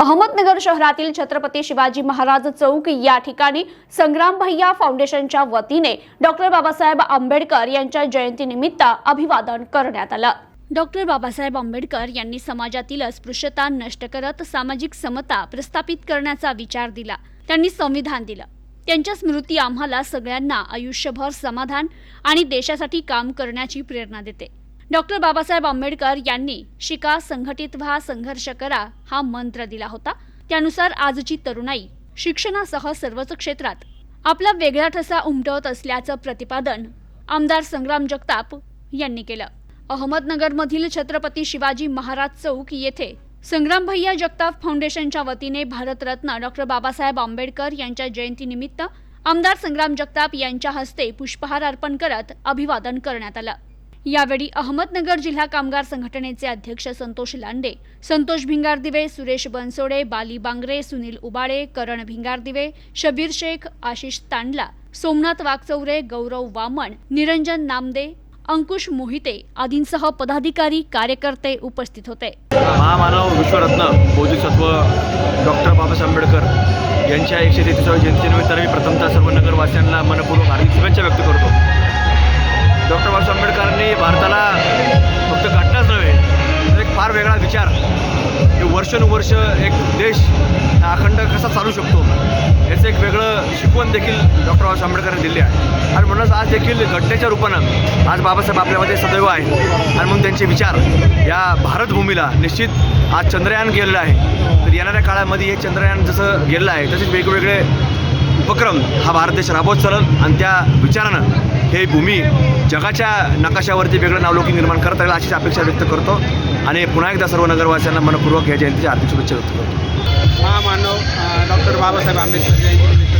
अहमदनगर शहरातील छत्रपती शिवाजी महाराज चौक या ठिकाणी संग्राम भैया फाउंडेशनच्या वतीने डॉक्टर बाबासाहेब आंबेडकर यांच्या जयंतीनिमित्त अभिवादन करण्यात आलं. डॉक्टर बाबासाहेब आंबेडकर यांनी समाजातील अस्पृश्यता नष्ट करत सामाजिक समता प्रस्थापित करण्याचा विचार दिला. त्यांनी संविधान दिलं. त्यांच्या स्मृती आम्हाला सगळ्यांना आयुष्यभर समाधान आणि देशासाठी काम करण्याची प्रेरणा देते. डॉक्टर बाबासाहेब आंबेडकर यांनी शिका संघटित व्हा संघर्ष करा हा मंत्र दिला होता. त्यानुसार आजची तरुणाई शिक्षणासह सर्वच क्षेत्रात आपला वेगळा ठसा उमटवत असल्याचं प्रतिपादन आमदार संग्राम जगताप यांनी केलं. अहमदनगरमधील छत्रपती शिवाजी महाराज चौक येथे संग्राम भैया जगताप फाउंडेशनच्या वतीने भारतरत्न डॉक्टर बाबासाहेब आंबेडकर यांच्या जयंतीनिमित्त आमदार संग्राम जगताप यांच्या हस्ते पुष्पहार अर्पण करत अभिवादन करण्यात आलं. यावेळी अहमदनगर जिल्हा कामगार संघटनेचे अध्यक्ष संतोष लांडे संतोष भिंगारदिवे सुरेश बनसोडे बाली बांगरे सुनील उबाळे करण भिंगारदिवे शबीर शेख आशिष तांडला सोमनाथ वागचौरे गौरव वामन निरंजन नामदे अंकुश मोहिते आदींसह पदाधिकारी कार्यकर्ते उपस्थित होते. महामानव विश्वरत्न बोधिसत्व डॉक्टर बाबासाहेब आंबेडकर यांच्या एकशे तेहतीसाव्या जयंतीनिमित्ताने मी प्रथमतः सर्व नगरवासियांना मनपूर्वक हार्दिक शुभेच्छा व्यक्त करतो. फार वेगळा विचार. की वर्षानुवर्ष एक देश हा अखंड कसा चालू शकतो? याचं एक वेगळं शिकवण देखील डॉक्टर बाबासाहेब आंबेडकरांनी दिली आहे. आणि म्हणूनच आज देखील घटनेच्या रूपानं आज बाबासाहेब आपल्यामध्ये सदैव आहे आणि म्हणून त्यांचे विचार या भारतभूमीला निश्चित आज चंद्रयान गेलेलं आहे. तर येणाऱ्या काळामध्ये हे चंद्रयान जसं गेलेलं आहे तसेच वेगवेगळे उपक्रम हा भारत देश राबवत चालन आणि त्या विचारानं हे भूमी जगाच्या नकाशावरती वेगळं नावलोकी निर्माण करता येईल अशीच अपेक्षा व्यक्त करतो. आणि पुन्हा एकदा सर्व नगरवासियांना मनपूर्वक या जयंतीच्या हार्दिक शुभेच्छा व्यक्त करतो. महामानव doctor Babasaheb Ambedkar Jayanti